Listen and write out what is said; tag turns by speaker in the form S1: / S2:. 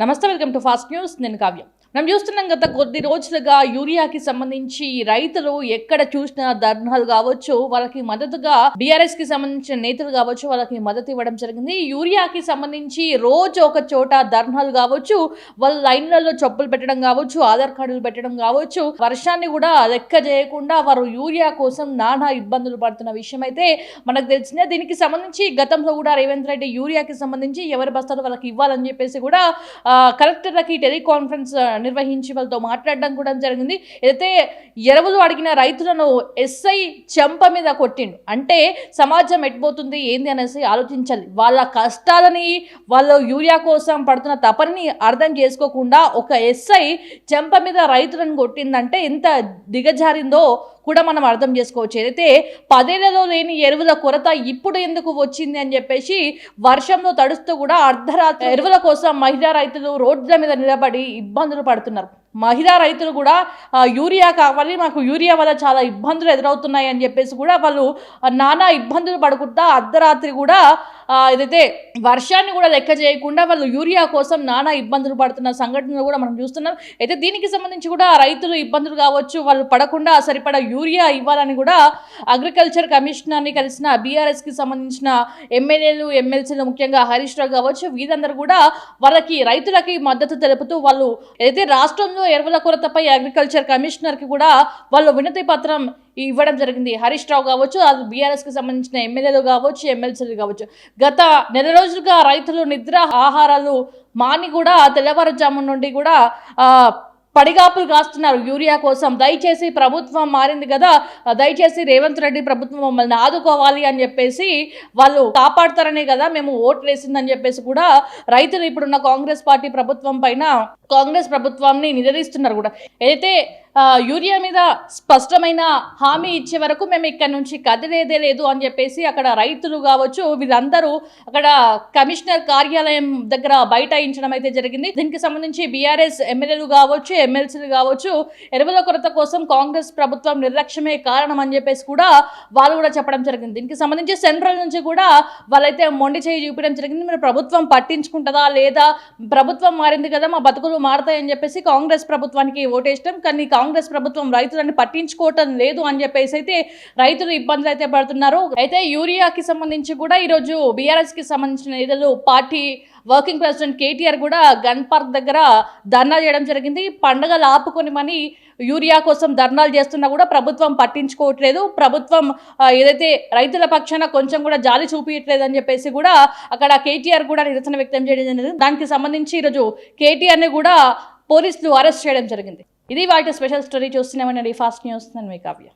S1: నమస్తే welcome to fast news. నేను కావ్యం. మనం చూస్తున్నాం గత కొద్ది రోజులుగా యూరియాకి సంబంధించి రైతులు ఎక్కడ చూసినా ధర్నాలు కావచ్చు వాళ్ళకి మద్దతుగా బీఆర్ఎస్కి సంబంధించిన నేతలు కావచ్చు వాళ్ళకి మద్దతు ఇవ్వడం జరిగింది. యూరియాకి సంబంధించి రోజు ఒక చోట ధర్నాలు కావచ్చు వాళ్ళ లైన్లలో చెప్పులు పెట్టడం కావచ్చు ఆధార్ కార్డులు పెట్టడం కావచ్చు వర్షాన్ని కూడా లెక్క చేయకుండా వారు యూరియా కోసం నానా ఇబ్బందులు పడుతున్న విషయం అయితే మనకు తెలిసిందే. దీనికి సంబంధించి గతంలో కూడా రేవంత్ రెడ్డి యూరియాకి సంబంధించి ఎవరి బస్తాలు వాళ్ళకి ఇవ్వాలని చెప్పేసి కూడా కలెక్టర్లకి టెలికాన్ఫరెన్స్ నిర్వహించి వాళ్ళతో మాట్లాడడం కూడా జరిగింది. ఏదైతే ఎరువులు అడిగిన రైతులను ఎస్ఐ చెంప మీద కొట్టిండు. అంటే సమాజం ఎట్పోతుంది ఏంది అనేసి ఆలోచించాలి. వాళ్ళ కష్టాలని వాళ్ళు యూరియా కోసం పడుతున్న తపని అర్థం చేసుకోకుండా ఒక ఎస్ఐ చెంప మీద రైతులను కొట్టిందంటే ఎంత దిగజారిందో కూడా మనం అర్థం చేసుకోవచ్చు. ఏదైతే పదేళ్ళలో లేని ఎరువుల కొరత ఇప్పుడు ఎందుకు వచ్చింది అని చెప్పేసి వర్షంలో తడుస్తూ కూడా అర్ధరాత్రి ఎరువుల కోసం మహిళా రైతులు రోడ్ల మీద నిలబడి ఇబ్బందులు పడుతున్నారు. మహిళా రైతులు కూడా యూరియా కావాలి మాకు యూరియా వల్ల చాలా ఇబ్బందులు ఎదురవుతున్నాయి అని చెప్పేసి కూడా వాళ్ళు నానా ఇబ్బందులు పడుకుంటా అర్ధరాత్రి కూడా ఏదైతే వర్షాన్ని కూడా లెక్క చేయకుండా వాళ్ళు యూరియా కోసం నానా ఇబ్బందులు పడుతున్న సంఘటనలు కూడా మనం చూస్తున్నాం. అయితే దీనికి సంబంధించి కూడా రైతులు ఇబ్బందులు కావచ్చు వాళ్ళు పడకుండా సరిపడా యూరియా ఇవ్వాలని కూడా అగ్రికల్చర్ కమిషనర్ని కలిసిన బీఆర్ఎస్కి సంబంధించిన ఎమ్మెల్యేలు ఎమ్మెల్సీలు ముఖ్యంగా హరీష్ రావు కావచ్చు వీరందరూ కూడా వాళ్ళకి రైతులకి మద్దతు తెలుపుతూ వాళ్ళు ఏదైతే రాష్ట్రంలో ఎరువుల కొరతపై అగ్రికల్చర్ కమిషనర్కి కూడా వాళ్ళు వినతి పత్రం ఇవ్వడం జరిగింది. హరీష్ రావు కావచ్చు అది బీఆర్ఎస్కి సంబంధించిన ఎమ్మెల్యేలు కావచ్చు ఎమ్మెల్సీలు కావచ్చు. గత నెల రోజులుగా రైతులు నిద్ర ఆహారాలు మాని కూడా తెల్లవారుజాము నుండి కూడా పడిగాపులు కాస్తున్నారు యూరియా కోసం. దయచేసి ప్రభుత్వం మారింది కదా దయచేసి రేవంత్ రెడ్డి ప్రభుత్వం మమ్మల్ని ఆదుకోవాలి అని చెప్పేసి వాళ్ళు కాపాడుతారనే కదా మేము ఓట్లు వేసిందని చెప్పేసి కూడా రైతులు ఇప్పుడున్న కాంగ్రెస్ పార్టీ ప్రభుత్వం పైన కాంగ్రెస్ ప్రభుత్వాన్ని నిలదీస్తున్నారు కూడా. ఏదైతే యూరియా మీద స్పష్టమైన హామీ ఇచ్చే వరకు మేము ఇక్కడ నుంచి కదిలేదే లేదు అని చెప్పేసి అక్కడ రైతులు కావచ్చు వీళ్ళందరూ అక్కడ కమిషనర్ కార్యాలయం దగ్గర బైఠాయించడం అయితే జరిగింది. దీనికి సంబంధించి బీఆర్ఎస్ ఎమ్మెల్యేలు కావచ్చు ఎమ్మెల్సీలు కావచ్చు ఎరువుల కొరత కోసం కాంగ్రెస్ ప్రభుత్వం నిర్లక్ష్యమే కారణం అని చెప్పేసి కూడా వాళ్ళు కూడా చెప్పడం జరిగింది. దీనికి సంబంధించి సెంట్రల్ నుంచి కూడా వాళ్ళైతే మొండి చేయి చూపించడం జరిగింది. మీరు ప్రభుత్వం పట్టించుకుంటుందా లేదా? ప్రభుత్వం మారింది కదా మా బతుకులు మారుతాయని చెప్పేసి కాంగ్రెస్ ప్రభుత్వానికి ఓటేయడం కానీ కాంగ్రెస్ ప్రభుత్వం రైతులను పట్టించుకోవటం లేదు అని చెప్పేసి అయితే రైతులు ఇబ్బందులు అయితే పడుతున్నారు. అయితే యూరియాకి సంబంధించి కూడా ఈరోజు బీఆర్ఎస్కి సంబంధించిన నేతలు పార్టీ వర్కింగ్ ప్రెసిడెంట్ కేటీఆర్ కూడా గన్ పార్క్ దగ్గర ధర్నా చేయడం జరిగింది. పండగలు ఆపుకొని మని యూరియా కోసం ధర్నాలు చేస్తున్నా కూడా ప్రభుత్వం పట్టించుకోవట్లేదు. ప్రభుత్వం ఏదైతే రైతుల పక్షాన కొంచెం కూడా జాలి చూపించట్లేదు అని చెప్పేసి కూడా అక్కడ కేటీఆర్ కూడా నిరసన వ్యక్తం చేయడం జరిగింది. దానికి సంబంధించి ఈరోజు కేటీఆర్ని కూడా పోలీసులు అరెస్ట్ చేయడం జరిగింది. ఇది వాటి స్పెషల్ స్టోరీ చూస్తున్నామని ఫాస్ట్ న్యూస్ నేను మీ కావ్య.